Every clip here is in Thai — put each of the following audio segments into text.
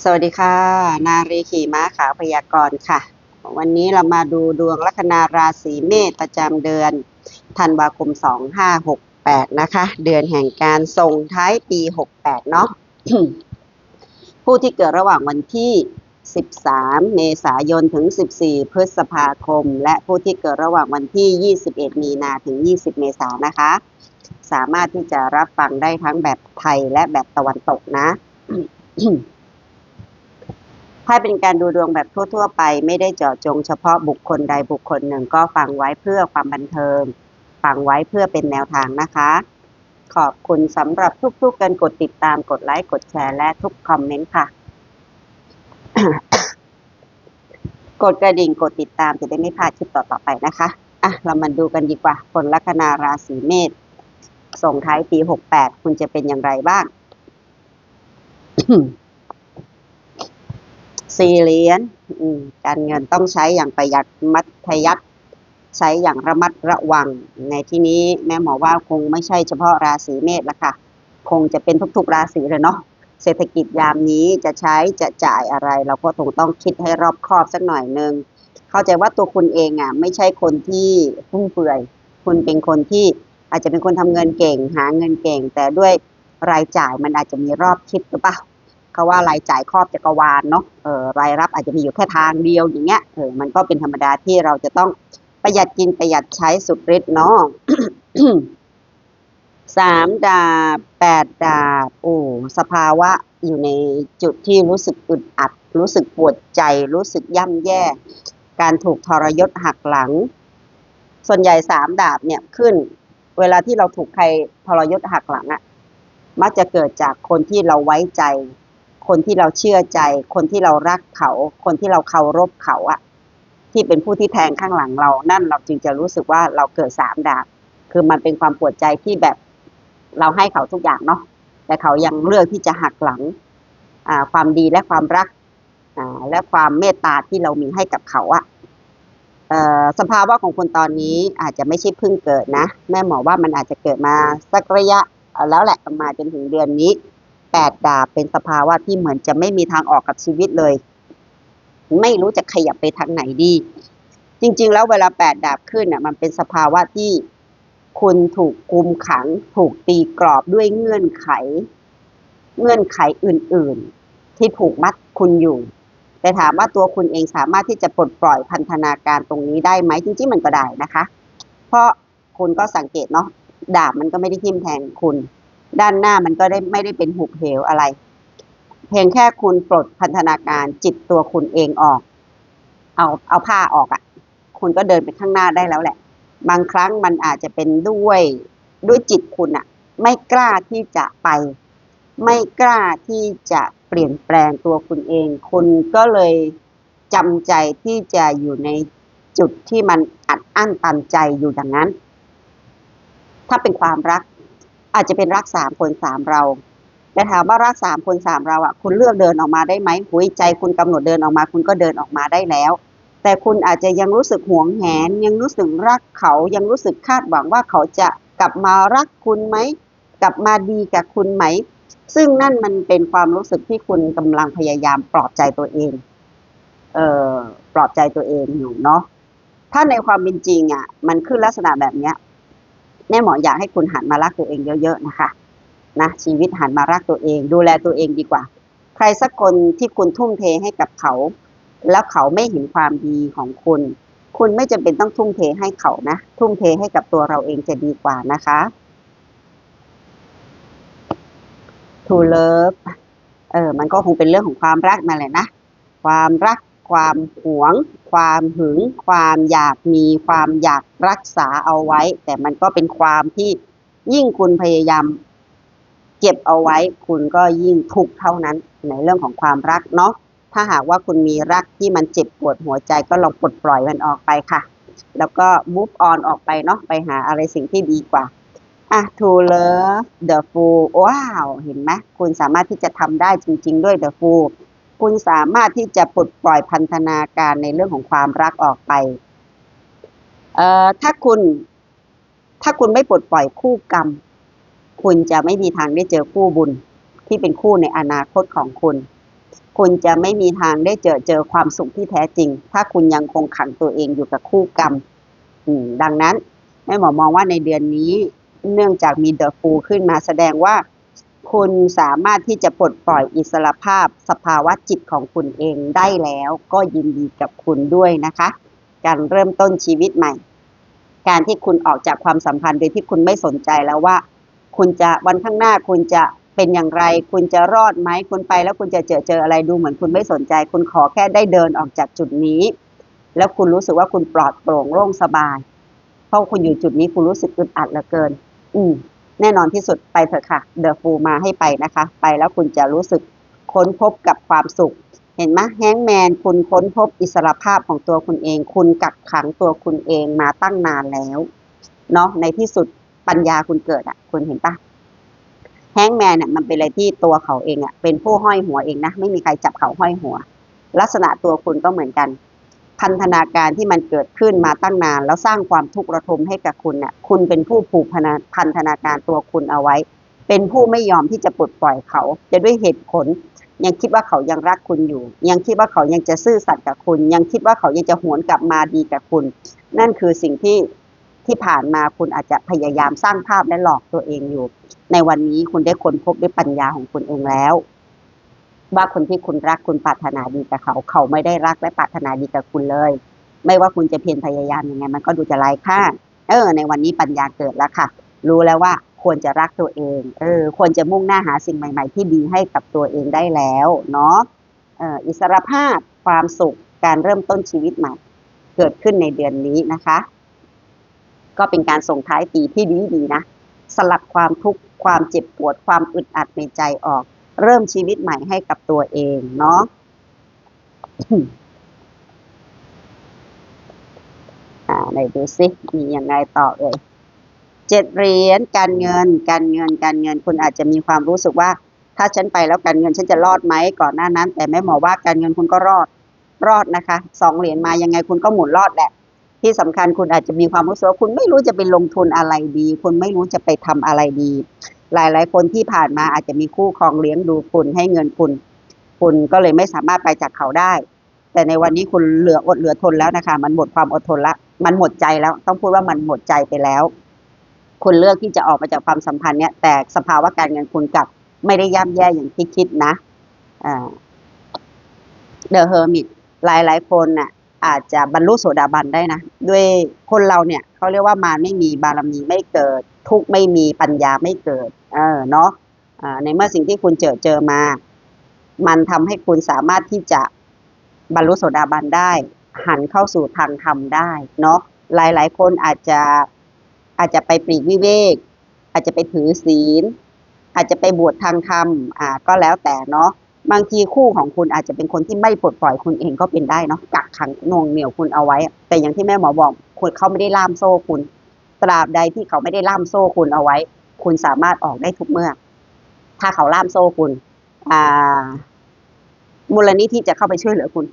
สวัสดีค่ะ นารีขี่ม้าขาวพยากรณ์ค่ะ วันนี้เรามาดูดวงลัคนาราศีเมษประจำเดือนธันวาคม 2568 นะคะ เดือนแห่งการส่งท้ายปี 68 เนาะผู้ที่เกิดระหว่างวันที่ 13 เมษายนถึง 14 พฤษภาคม และผู้ที่เกิดระหว่างวันที่ 21 มีนาถึง 20 เมษายนนะคะ สามารถที่จะรับฟังได้ทั้งแบบไทยและแบบตะวันตกนะ ถ้าเป็นการดูดวงแบบทั่ว ๆ ไป ไม่ได้เจาะจงเฉพาะบุคคลใดบุคคลหนึ่งก็ฟังไว้เพื่อความบันเทิง ฟังไว้เพื่อเป็นแนวทางนะคะ ขอบคุณสำหรับทุกๆการกดติดตามกดไลค์กดแชร์และทุกคอมเมนต์ค่ะ กดกระดิ่งกดติดตามจะได้ไม่พลาดคลิปต่อๆไปนะคะอะเรามาดูกันดีกว่าผลลัคนาราศีเมษส่งท้ายปี 68 คุณจะเป็นอย่างไรบ้าง สี่เหรียญการเงินต้องใช้อย่างประหยัดมัธยัติใช้อย่างระมัดระวัง ในที่นี้แม่หมอว่าคงไม่ใช่เฉพาะราศีเมษละค่ะ คงจะเป็นทุกๆราศีเลยเนาะเศรษฐกิจยามนี้จะใช้จะจ่ายอะไร เราก็คงต้องคิดให้รอบคอบสักหน่อยนึงเข้าใจว่าตัวคุณเองอะไม่ใช่คนที่ฟุ่มเฟือย คุณเป็นคนที่อาจจะเป็นคนทำเงินเก่ง หาเงินเก่ง แต่ด้วยรายจ่ายมันอาจจะมีรอบคิดหรือเปล่า เขาว่ารายจ่ายครอบจักรวาลเนาะเออรายรับอาจจะมีอยู่แค่ทางเดียวอย่างเงี้ยเออมันก็เป็นธรรมดาที่เราจะต้องประหยัดกินประหยัดใช้สุดฤทธิ์เนาะสามดาบแปดดาบโอ้สภาวะอยู่ในจุดที่รู้สึกอึดอัด รู้สึกปวดใจ รู้สึกย่ำแย่ การถูกทรยศหักหลัง ส่วนใหญ่สามดาบเนี่ยขึ้น เวลาที่เราถูกใครทรยศหักหลังอะมักจะเกิดจากคนที่เราไว้ใจ คนที่เราเชื่อใจ คนที่เรารักเขา คนที่เราเคารพเขาอะที่เป็นผู้ที่แทงข้างหลังเรา นั่นเราจึงจะรู้สึกว่าเราเกิดสามดาบ คือมันเป็นความปวดใจที่แบบเราให้เขาทุกอย่างเนาะ แต่เขายังเลือกที่จะหักหลังอ่าความดีและความรักอ่าและความเมตตาที่เรามีให้กับเขาอะสภาวะของคนตอนนี้อาจจะไม่ใช่เพิ่งเกิดนะ แม่หมอว่ามันอาจจะเกิดมาสักระยะแล้วแหละมาจนถึงเดือนนี้ แปดดาบเป็นสภาวะที่เหมือนจะไม่มีทางออกกับชีวิตเลย ไม่รู้จะขยับไปทางไหนดี จริง ๆ แล้วเวลาแปดดาบขึ้นอะ มันเป็นสภาวะที่คุณถูกกุมขัง ถูกตีกรอบด้วยเงื่อนไข เงื่อนไขอื่น ๆ ที่ผูกมัดคุณอยู่ แต่ถามว่าตัวคุณเองสามารถที่จะปลดปล่อยพันธนาการตรงนี้ได้ไหมจริงๆมันก็ได้นะคะ เพราะคุณก็สังเกตเนาะดาบมันก็ไม่ได้ทิ่มแทงคุณ ด้านหน้ามันก็ได้ไม่ได้เป็นหุบเหวอะไร เพียงแค่คุณปลดพันธนาการจิตตัวคุณเองออก เอาเอาผ้าออกอะ่ะ คุณก็เดินไปข้างหน้าได้แล้วแหละ บางครั้งมันอาจจะเป็นด้วยด้วยจิตคุณอะ่ะ ไม่กล้าที่จะไป ไม่กล้าที่จะเปลี่ยนแปลงตัวคุณเอง คุณก็เลยจำใจที่จะอยู่ในจุดที่มันอัดอั้นตันใจอยู่อย่างนั้น ถ้าเป็นความรัก อาจจะเป็นรักสามคนสามเราแต่ถามว่ารักสามคนสามเราอะ คุณเลือกเดินออกมาได้ไหมหัวใจคุณกำหนดเดินออกมา คุณก็เดินออกมาได้แล้ว แต่คุณอาจจะยังรู้สึกหวงแหน ยังรู้สึกรักเขายังรู้สึกคาดหวังว่าเขาจะกลับมารักคุณไหม กลับมาดีกับคุณไหม ซึ่งนั่นมันเป็นความรู้สึกที่คุณกำลังพยายามปลอบใจตัวเอง เอ่อปลอบใจตัวเองอยู่เนาะถ้าในความเป็นจริงอะ มันขึ้นลักษณะแบบเนี้ย แม่หมออยากให้คุณหันมารักตัวเองเยอะๆนะคะนะชีวิตหันมารักตัวเอง ดูแลตัวเองดีกว่า ใครสักคนที่คุณทุ่มเทให้กับเขา แล้วเขาไม่เห็นความดีของคุณ คุณไม่จำเป็นต้องทุ่มเทให้เขานะ ทุ่มเทให้กับตัวเราเองจะดีกว่านะคะ to love เออมันก็คงเป็นเรื่องของความรักนั่นแหละนะ ความรัก ความหวง ความหึง ความอยากมีความอยากรักษาเอาไว้ แต่มันก็เป็นความที่ยิ่งคุณพยายามเก็บเอาไว้ คุณก็ยิ่งทุกข์เท่านั้นในเรื่องของความรักเนาะถ้าหากว่าคุณมีรักที่มันเจ็บปวดหัวใจก็ลองปลดปล่อยมันออกไปค่ะ แล้วก็ move on ออกไปเนาะไปหาอะไรสิ่งที่ดีกว่าอะ to love the fool ว้าว เห็นไหมคุณสามารถที่จะทำได้จริง ๆ ด้วย the fool คุณสามารถที่จะปลดปล่อยพันธนาการในเรื่องของความรักออกไป เอ่อถ้าคุณ ถ้าคุณไม่ปลดปล่อยคู่กรรม คุณจะไม่มีทางได้เจอคู่บุญที่เป็นคู่ในอนาคตของคุณ คุณจะไม่มีทางได้เจอเจอความสุขที่แท้จริง ถ้าคุณยังคงขังตัวเองอยู่กับคู่กรรม อืม ดังนั้นแม่หมอมองว่าในเดือนนี้ เนื่องจากมีเดอะฟูขึ้นมาแสดงว่า คุณสามารถที่จะปลดปล่อยอิสรภาพสภาวะจิตของคุณเองได้แล้วก็ยินดีกับคุณด้วยนะคะ การเริ่มต้นชีวิตใหม่ การที่คุณออกจากความสัมพันธ์โดยที่คุณไม่สนใจแล้วว่า คุณจะวันข้างหน้าคุณจะเป็นอย่างไร คุณจะรอดไหมคุณไปแล้วคุณจะเจอเจออะไรดูเหมือนคุณไม่สนใจ คุณขอแค่ได้เดินออกจากจุดนี้ แล้วคุณรู้สึกว่าคุณปลอดโปร่งโล่งสบาย เพราะคุณอยู่จุดนี้คุณรู้สึกอึดอัดเหลือเกิน อืม แน่นอนที่สุดไปเถอะค่ะ เดอะฟูมาให้ไปนะคะ ไปแล้วคุณจะรู้สึกค้นพบกับความสุข เห็นไหมแฮงแมนคุณค้นพบอิสรภาพของตัวคุณเอง คุณกักขังตัวคุณเองมาตั้งนานแล้วเนาะในที่สุดปัญญาคุณเกิดอะ่ะ คุณเห็นปะแฮงแมนเนี่ยมันเป็นอะไรที่ตัวเขาเองอะ่ะเป็นผู้ห้อยหัวเองนะ ไม่มีใครจับเขาห้อยหัว ลักษณะตัวคุณก็เหมือนกัน พันธนาการที่มันเกิดขึ้นมาตั้งนาน แล้วสร้างความทุกข์ระทมให้กับคุณเนี่ยคุณเป็นผู้ผูกพันพันธนาการตัวคุณเอาไว้ เป็นผู้ไม่ยอมที่จะปลดปล่อยเขา จะด้วยเหตุผล ยังคิดว่าเขายังรักคุณอยู่ ยังคิดว่าเขายังจะซื่อสัตย์กับคุณ ยังคิดว่าเขายังจะหวนกลับมาดีกับคุณ นั่นคือสิ่งที่ที่ผ่านมาคุณอาจจะพยายามสร้างภาพและหลอกตัวเองอยู่ ในวันนี้คุณได้ค้นพบด้วยปัญญาของคุณเองแล้ว ว่าคนที่คุณรักคุณปรารถนาดีกับเขา เขาไม่ได้รักและปรารถนาดีกับคุณเลย ไม่ว่าคุณจะเพียรพยายามยังไง มันก็ดูจะไร้ค่า เออ ในวันนี้ปัญญาเกิดแล้วค่ะ รู้แล้วว่าควรจะรักตัวเอง เออ ควรจะมุ่งหน้าหาสิ่งใหม่ ๆ ที่ดีให้กับตัวเองได้แล้วเนาะเอ่ออิสรภาพความสุขการเริ่มต้นชีวิตใหม่ เกิดขึ้นในเดือนนี้นะคะ ก็เป็นการส่งท้ายปีที่ดีดีนะ สลัดความทุกข์ความเจ็บปวดความอึดอัดในใจออก เริ่มชีวิตใหม่ให้กับตัวเองเนาะอ่าไหนดูซิมียังไงต่อเอ่ยเจ็ดเหรียญการเงิน การเงินการเงินคุณอาจจะมีความรู้สึกว่า ถ้าฉันไปแล้วการเงินฉันจะรอดไหมก่อนหน้านั้น แต่แม่หมอว่าการเงินคุณก็รอดรอดนะคะสองเหรียญมายังไงคุณก็หมุนรอดแหละ ที่สำคัญคุณอาจจะมีความรู้สึกว่าคุณไม่รู้จะไปลงทุนอะไรดี คุณไม่รู้จะไปทำอะไรดี หลายๆ คนที่ผ่านมาอาจจะมีคู่ครองเลี้ยงดูคุณให้เงินคุณ คุณก็เลยไม่สามารถไปจากเขาได้ แต่ในวันนี้คุณเหลืออดเหลือทนแล้วนะคะ มันหมดความอดทนละ มันหมดใจแล้ว ต้องพูดว่ามันหมดใจไปแล้ว คุณเลือกที่จะออกมาจากความสัมพันธ์เนี้ยแต่สภาวะการเงินคุณกลับไม่ได้ย่ำแย่อย่างที่คิดนะอ่าเดอะเฮอร์มิตหลายหลายคนน่ะอาจจะบรรลุโสดาบันได้นะ ด้วยคนเราเนี่ยเขาเรียกว่ามาไม่มีบารมีไม่เกิด ทุกข์ไม่มีปัญญาไม่เกิด เออเนาะในเมื่อสิ่งที่คุณเจอเจอมา มันทำให้คุณสามารถที่จะบรรลุโสดาบันได้ หันเข้าสู่ทางธรรมได้เนาะหลายๆคนอาจจะอาจจะไปปลีกวิเวก อาจจะไปถือศีล อาจจะไปบวชทางธรรมอ่าก็แล้วแต่เนาะบางทีคู่ของคุณอาจจะเป็นคนที่ไม่ปลดปล่อยคุณเองก็เป็นได้เนาะกักขังน่วงเหนี่ยวคุณเอาไว้ แต่อย่างที่แม่หมอบอกคุณเขาไม่ได้ล่ามโซ่คุณ ตราบใดที่เขาไม่ได้ล่ามโซ่คุณเอาไว้ คุณสามารถออกได้ทุกเมื่อ ถ้าเขาล่ามโซ่คุณ อ่า มูลนิธิจะเข้าไปช่วยเหลือคุณ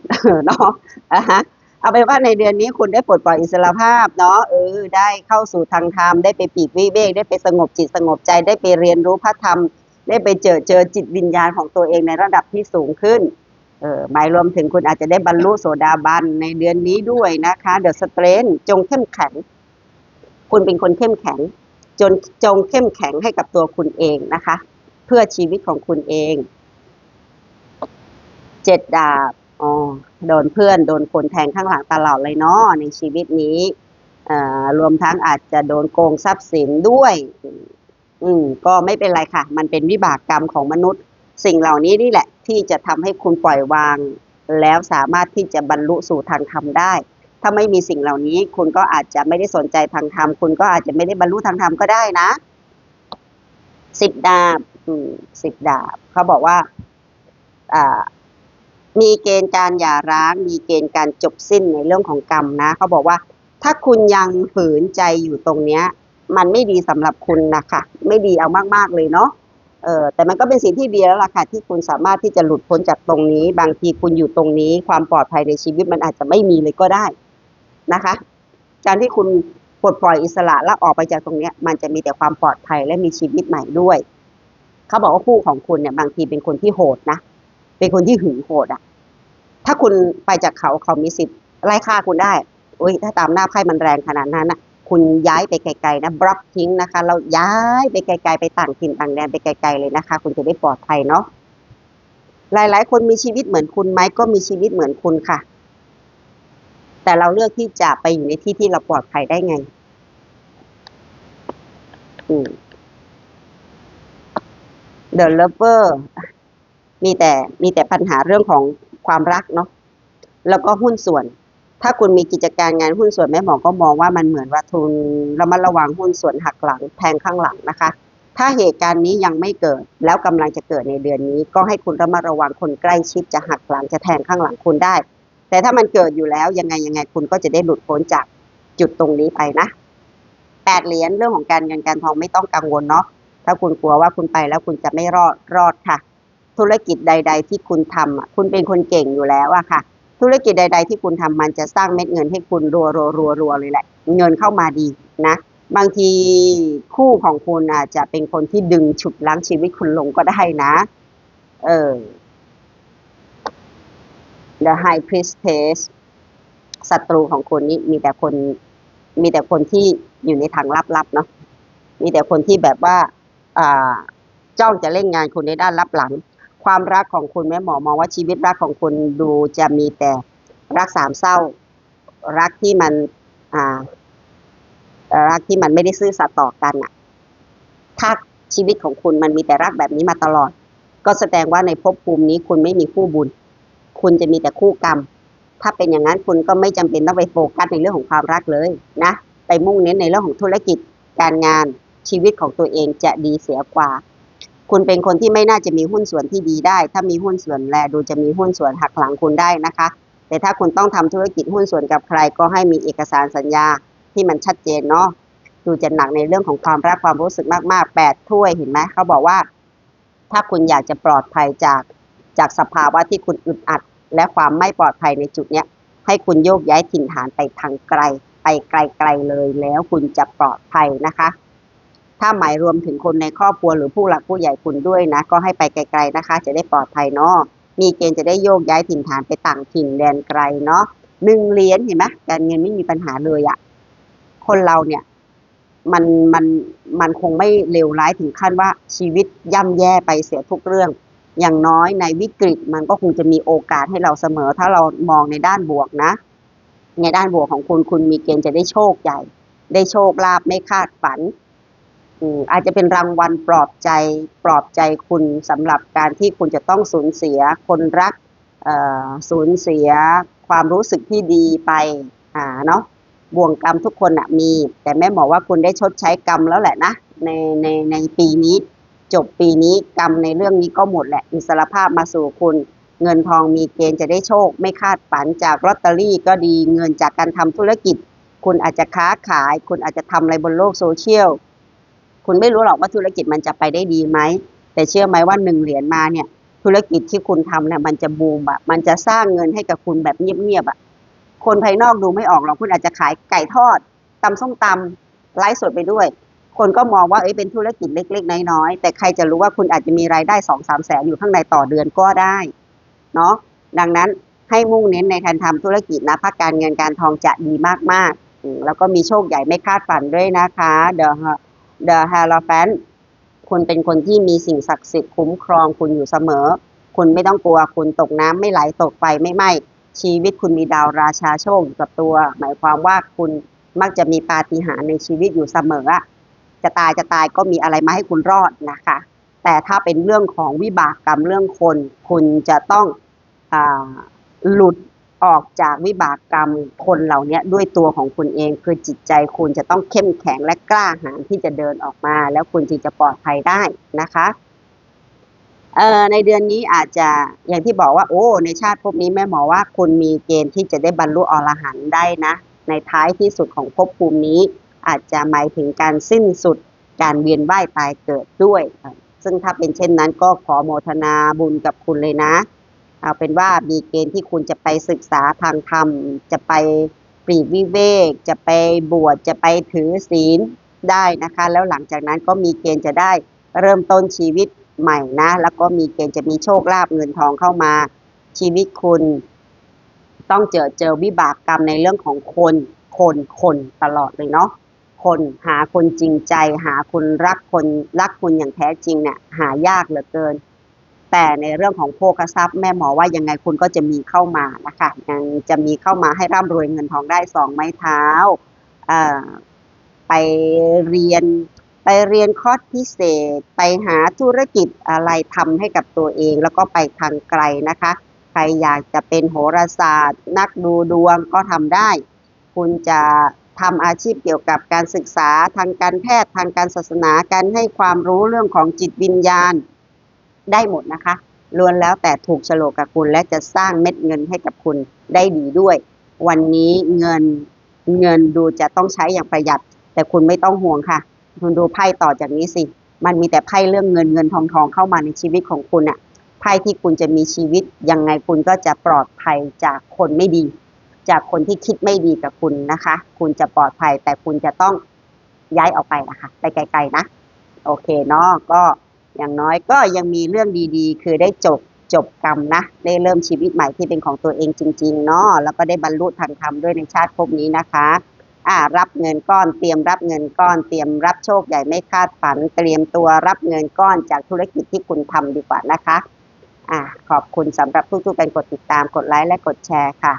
เนาะอะฮะเอาไปนว่าในเดือนนี้คุณได้ปลดปล่อยอิสระภาพเนาะเออได้เข้าสู่ทางธรรมได้ไปปีกวิเวกได้ไปสงบจิตสงบใจได้ไปเรียนรู้พระธรรม ได้ไปเจอเจอจิตวิญญาณของตัวเองในระดับที่สูงขึ้นเออหมายรวมถึงคุณอาจจะได้บรรลุโสดาบันในเดือนนี้ด้วยนะคะเดอะสเตรนจงเข้มแข็ง คุณเป็นคนเข้มแข็ง จนจงเข้มแข็งให้กับตัวคุณเองนะคะ เพื่อชีวิตของคุณเอง เจ็ดดาบอ๋อโดนเพื่อนโดนคนแทงข้างหลังตลอดเลยเนาะในชีวิตนี้รวมทั้งอาจจะโดนโกงทรัพย์สินด้วย อืม ก็ไม่เป็นไรค่ะ มันเป็นวิบากกรรมของมนุษย์ สิ่งเหล่านี้นี่แหละ ที่จะทำให้คุณปล่อยวาง แล้วสามารถที่จะบรรลุสู่ทางธรรมได้ ถ้าไม่มีสิ่งเหล่านี้ คุณก็อาจจะไม่ได้สนใจทางธรรมคุณก็อาจจะไม่ได้บรรลุทางธรรมก็ได้นะสิบดาบสิบดาบเขาบอกว่ามีเกณฑ์การหย่าร้าง มีเกณฑ์การจบสิ้นในเรื่องของกรรมนะเขาบอกว่า ถ้าคุณยังฝืนใจอยู่ตรงเนี้ย มันไม่ดีสำหรับคุณนะคะไม่ดีเอามากๆเลยเนาะเออแต่มันก็เป็นสิ่งที่ดีแล้วล่ะค่ะที่คุณสามารถที่จะหลุดพ้นจากตรงนี้ บางทีคุณอยู่ตรงนี้ ความปลอดภัยในชีวิตมันอาจจะไม่มีเลยก็ได้ นะคะ การที่คุณปลดปล่อยอิสระและออกไปจากตรงนี้มันจะมีแต่ความปลอดภัยและมีชีวิตใหม่ด้วย เขาบอกว่าคู่ของคุณเนี่ยบางทีเป็นคนที่โหดนะ เป็นคนที่หึงโหดอะ ถ้าคุณไปจากเขาเขามีสิทธิ์ไล่ฆ่าคุณได้อุ้ยถ้าตามหน้าไพ่มันแรงขนาดนั้นน่ะ คุณย้ายไปไกลๆนะบล็อกทิ้งนะคะเราย้ายไปไกลๆไปต่างถิ่นต่างแดนไปไกลๆเลยนะคะ คุณจะได้ปลอดภัยเนาะหลายๆ คนมีชีวิตเหมือนคุณไหมก็มีชีวิตเหมือนคุณค่ะ แต่เราเลือกที่จะไปอยู่ในที่ที่เราปลอดภัยได้ไงอืม The Lover มีแต่มีแต่ปัญหาเรื่องของความรักเนาะแล้วก็หุ้นส่วน ถ้าคุณมีกิจการงานหุ้นส่วนแม่หมอก็มองว่ามันเหมือนว่าทุนระมัดระวังหุ้นส่วนหักหลังแทงข้างหลังนะคะ ถ้าเหตุการณ์นี้ยังไม่เกิด แล้วกำลังจะเกิดในเดือนนี้ ก็ให้คุณระมัดระวังคนใกล้ชิดจะหักหลังจะแทงข้างหลังคุณได้ แต่ถ้ามันเกิดอยู่แล้วยังไงยังไงคุณก็จะได้หลุดพ้นจากจุดตรงนี้ไปนะแปดเหรียญเรื่องของการเงินการทองไม่ต้องกังวลเนาะถ้าคุณกลัวว่าคุณไปแล้วคุณจะไม่รอดรอดค่ะ ธุรกิจใด ๆ ที่คุณทำอะคุณเป็นคนเก่งอยู่แล้วอะค่ะ ธุรกิจใด ๆ ที่คุณทำมันจะสร้างเม็ดเงินให้คุณรัวรัวรัวรัวเลยแหละ เงินเข้ามาดีนะ บางทีคู่ของคุณอาจจะเป็นคนที่ดึงฉุดล้างชีวิตคุณลงก็ได้นะ เออ The High Priestess ศัตรูของคุณนี่มีแต่คน มีแต่คนที่อยู่ในทางลับๆเนาะมีแต่คนที่แบบว่าจ้องจะเล่นงานคุณในด้านลับหลัง ความรักของคุณแม่หมอมองว่าชีวิตรักของคุณดูจะมีแต่รักสามเศร้า รักที่มันรักที่มันไม่ได้ซื่อสัตย์ต่อกันอะถ้าชีวิตของคุณมันมีแต่รักแบบนี้มาตลอด ก็แสดงว่าในภพภูมินี้คุณไม่มีคู่บุญ คุณจะมีแต่คู่กรรม ถ้าเป็นอย่างนั้นคุณก็ไม่จำเป็นต้องไปโฟกัสในเรื่องของความรักเลยนะ ไปมุ่งเน้นในเรื่องของธุรกิจ การงานชีวิตของตัวเองจะดีเสียกว่า คุณเป็นคนที่ไม่น่าจะมีหุ้นส่วนที่ดีได้ ถ้ามีหุ้นส่วนแลดูจะมีหุ้นส่วนหักหลังคุณได้นะคะ แต่ถ้าคุณต้องทำธุรกิจหุ้นส่วนกับใคร ก็ให้มีเอกสารสัญญาที่มันชัดเจนเนาะดูจะหนักในเรื่องของความรักความรู้สึกมากๆแปดถ้วยเห็นไหมเขาบอกว่า ถ้าคุณอยากจะปลอดภัยจากจากสภาวะที่คุณอึดอัด และความไม่ปลอดภัยในจุดเนี้ยให้คุณโยกย้ายถิ่นฐานไปทางไกล ไปไกลๆเลยแล้วคุณจะปลอดภัยนะคะ ถ้าหมายรวมถึงคนในครอบครัวหรือผู้หลักผู้ใหญ่คุณด้วยนะ ก็ให้ไปไกล ๆนะคะ จะได้ปลอดภัยเนาะมีเกณฑ์จะได้โยกย้ายถิ่นฐานไปต่างถิ่นแดนไกลเนาะหนึ่งเหรียญเห็นไหมการเงินไม่มีปัญหาเลยอะคนเราเนี่ยมันมันมันคงไม่เลวร้ายถึงขั้นว่าชีวิตย่ำแย่ไปเสียทุกเรื่อง อย่างน้อยในวิกฤตมันก็คงจะมีโอกาสให้เราเสมอ ถ้าเรามองในด้านบวกนะ ในด้านบวกของคุณคุณมีเกณฑ์จะได้โชคใหญ่ ได้โชคลาภไม่คาดฝันอาจจะเป็นรางวัลปลอบใจปลอบใจคุณสำหรับการที่คุณจะต้องสูญเสียคนรักสูญเสียความรู้สึกที่ดีไปอ่าเนาะบ่วงกรรมทุกคนอะมี แต่แม่บอกว่าคุณได้ชดใช้กรรมแล้วแหละนะในในในปีนี้ จบปีนี้กรรมในเรื่องนี้ก็หมดแหละอิสรภาพมาสู่คุณ เงินทองมีเกณฑ์จะได้โชค ไม่คาดฝันจากลอตเตอรี่ก็ดีเงินจากการทำธุรกิจ คุณอาจจะค้าขาย คุณอาจจะทำอะไรบนโลกโซเชียลคุณไม่รู้หรอกว่าธุรกิจมันจะไปได้ดีไหมแต่เชื่อไหมว่าหนึ่งเหรียญมาเนี่ย ธุรกิจที่คุณทำเนี่ยมันจะบูมอะมันจะสร้างเงินให้กับคุณแบบเงียบๆอะคนภายนอกดูไม่ออกหรอกคุณอาจจะขายไก่ทอดตำส้มตำไลฟ์สดไปด้วย คนก็มองว่าเอ้ยเป็นธุรกิจเล็ก ๆ น้อยๆแต่ใครจะรู้ว่าคุณอาจจะมีรายได้สองสามแสนอยู่ข้างในต่อเดือนก็ได้เนาะดังนั้นให้มุ่งเน้นในการทำธุรกิจนะภาคการเงินการทองจะดีมากๆแล้วก็มีโชคใหญ่ไม่คาดฝันด้วยนะคะ The The h a l o p h a n t คุณเป็นคนที่มีสิ่งศักดิ์สิทธิ์คุ้มครองคุณอยู่เสมอ คุณไม่ต้องกลัวคุณตกน้ำไม่ไหลตกไฟไม่ไหม้ชีวิตคุณมีดาวราชาโชคอยู่กับตัว หมายความว่าคุณมักจะมีปาฏิหาริย์ในชีวิตอยู่เสมออะ จะตายจะตายก็มีอะไรมาให้คุณรอดนะคะ แต่ถ้าเป็นเรื่องของวิบากกรรมเรื่องคน คุณจะต้องอหลุดออกจากวิบากกรรมคนเหล่านี้ด้วยตัวของคุณเองคือจิตใจคุณจะต้องเข้มแข็งและกล้าหาญที่จะเดินออกมา แล้วคุณจึงจะปลอดภัยได้นะคะเออในเดือนนี้อาจจะอย่างที่บอกว่าโอ้ ในชาติภพนี้แม่หมอว่าคุณมีเกณฑ์ที่จะได้บรรลุอรหันต์ได้นะ ในท้ายที่สุดของภพภูมินี้ อาจจะหมายถึงการสิ้นสุดการเวียนว่ายตายเกิดด้วย ซึ่งถ้าเป็นเช่นนั้นก็ขอโมทนาบุญกับคุณเลยนะ เอาเป็นว่ามีเกณฑ์ที่คุณจะไปศึกษาทางธรรม จะไปปลีวิเวก จะไปบวช จะไปถือศีลได้นะคะ แล้วหลังจากนั้นก็มีเกณฑ์จะได้เริ่มต้นชีวิตใหม่นะ แล้วก็มีเกณฑ์จะมีโชคลาภเงินทองเข้ามา ชีวิตคุณต้องเจอเจอวิบากกรรมในเรื่องของคน คน คนตลอดเลยเนาะ คนหาคนจริงใจ หาคนรักคนรักคุณอย่างแท้จริงเนี่ยหายากเหลือเกิน แต่ในเรื่องของโภคทรัพย์ แม่หมอว่ายังไงคุณก็จะมีเข้ามานะคะยังจะมีเข้ามาให้ร่ำรวยเงินทองได้สองไม้เท้าไปเรียนไปเรียนคอร์สพิเศษ ไปหาธุรกิจอะไรทำให้กับตัวเอง แล้วก็ไปทางไกลนะคะ ใครอยากจะเป็นโหราศาสตร์ นักดูดวงก็ทำได้ คุณจะ ทำอาชีพเกี่ยวกับการศึกษาทางการแพทย์ทางการศาสนาการให้ความรู้เรื่องของจิตวิญญาณได้หมดนะคะล้วนแล้วแต่ถูกโฉลกกับคุณและจะสร้างเม็ดเงินให้กับคุณได้ดีด้วย วันนี้เงินเงินดูจะต้องใช้อย่างประหยัด แต่คุณไม่ต้องห่วงค่ะ คุณดูไพ่ต่อจากนี้สิ มันมีแต่ไพ่เรื่องเงินเงินทองทองเข้ามาในชีวิตของคุณอะไพ่ที่คุณจะมีชีวิตยังไงคุณก็จะปลอดภัยจากคนไม่ดี จากคนที่คิดไม่ดีกับคุณนะคะ คุณจะปลอดภัยแต่คุณจะต้องย้ายออกไปนะคะ ไปไกลๆนะ โอเคเนาะก็อย่างน้อยก็ยังมีเรื่องดีๆ คือได้จบจบกรรมนะได้เริ่มชีวิตใหม่ที่เป็นของตัวเองจริงๆเนาะแล้วก็ได้บรรลุทางธรรมด้วยในชาติภพนี้นะคะอ่ารับเงินก้อนเตรียมรับเงินก้อนเตรียมรับโชคใหญ่ไม่คาดฝัน เตรียมตัวรับเงินก้อนจากธุรกิจที่คุณทำดีกว่านะคะอ่าขอบคุณสำหรับทุกๆการกดติดตามกดไลค์และกดแชร์ค่ะ